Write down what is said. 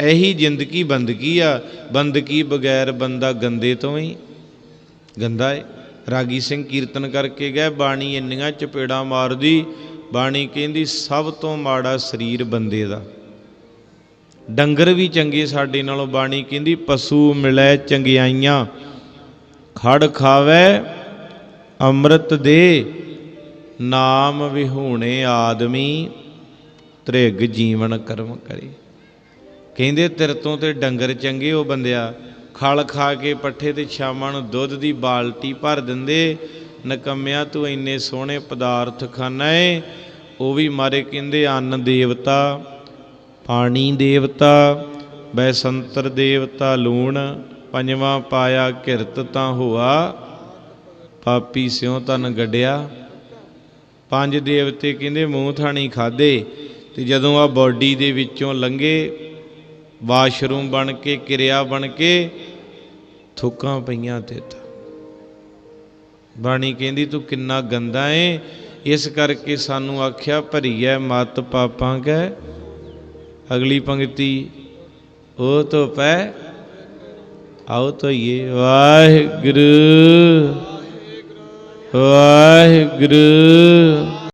ਇਹੀ ਜ਼ਿੰਦਗੀ ਬੰਦਗੀ ਆ। ਬੰਦਗੀ ਬਗੈਰ ਬੰਦਾ ਗੰਦੇ ਤੋਂ ਹੀ ਗੰਦਾ ਏ। ਰਾਗੀ ਸਿੰਘ ਕੀਰਤਨ ਕਰਕੇ ਗਏ, ਬਾਣੀ ਇੰਨੀਆਂ ਚਪੇੜਾਂ ਮਾਰਦੀ, ਬਾਣੀ ਕਹਿੰਦੀ, ਸਭ ਤੋਂ ਮਾੜਾ ਸਰੀਰ ਬੰਦੇ ਦਾ। ਡੰਗਰ ਵੀ ਚੰਗੇ ਸਾਡੇ ਨਾਲੋਂ, ਬਾਣੀ ਕਹਿੰਦੀ, ਪਸ਼ੂ ਮਿਲੈ ਚੰਗਿਆਈਆਂ। ਖੜ ਖਾਵੇ, ਅੰਮ੍ਰਿਤ ਦੇ, ਨਾਮ ਵਿਹੂਣੇ ਆਦਮੀ, ਤ੍ਰਿਗ ਜੀਵਨ ਕਰਮ ਕਰੇ। ਕਹਿੰਦੇ ਤੇਰੇ ਤੋਂ ਤੇ ਡੰਗਰ ਚੰਗੇ ਉਹ ਬੰਦਿਆ। ਖਲ ਖਾ ਕੇ ਪੱਠੇ ਤੇ ਸ਼ਾਮਾਂ ਨੂੰ ਦੁੱਧ ਦੀ ਬਾਲਟੀ ਭਰ ਦਿੰਦੇ। ਨਕਮਿਆ ਤੂੰ ਇੰਨੇ ਸੋਹਣੇ ਪਦਾਰਥ ਖਾਨਾ ਏ। ਉਹ ਵੀ ਮਾਰੇ ਕਹਿੰਦੇ, ਅੰਨ ਦੇਵਤਾ, ਪਾਣੀ ਦੇਵਤਾ, ਬੈਸੰਤਰ ਦੇਵਤਾ ਲੂਣ, ਪੰਜਵਾਂ ਪਾਇਆ ਕਿਰਤ ਤਾਂ ਹੋਆ, ਪਾਪੀ ਸਿਉ ਤਨ ਗੱਡਿਆ। ਪੰਜ ਦੇਵਤੇ ਕਹਿੰਦੇ, ਮੂੰਹ ਥਾਣੀ ਖਾਦੇ ਤੇ ਜਦੋਂ ਆ ਬਾਡੀ ਦੇ ਵਿੱਚੋਂ ਲੰਘੇ ਵਾਸ਼ਰੂਮ ਬਣ ਕੇ, ਕਿਰਿਆ ਬਣ ਕੇ ਥੁੱਕਾਂ ਪਈਆਂ ਤੇ ਤਾਂ। ਬਾਣੀ ਕਹਿੰਦੀ, ਤੂੰ ਕਿੰਨਾ ਗੰਦਾ ਏ। ਇਸ ਕਰਕੇ ਸਾਨੂੰ ਆਖਿਆ, ਭਰੀਐ ਮਤ ਪਾਪਾਂ ਕੈ ਅਗਲੀ ਪੰਕਤੀ ਉਹ ਤੋਂ ਪੈ ਆਓ ਤੋਈਏ ਵਾਹਿਗੁਰੂ ਵਾਹਿਗੁਰੂ।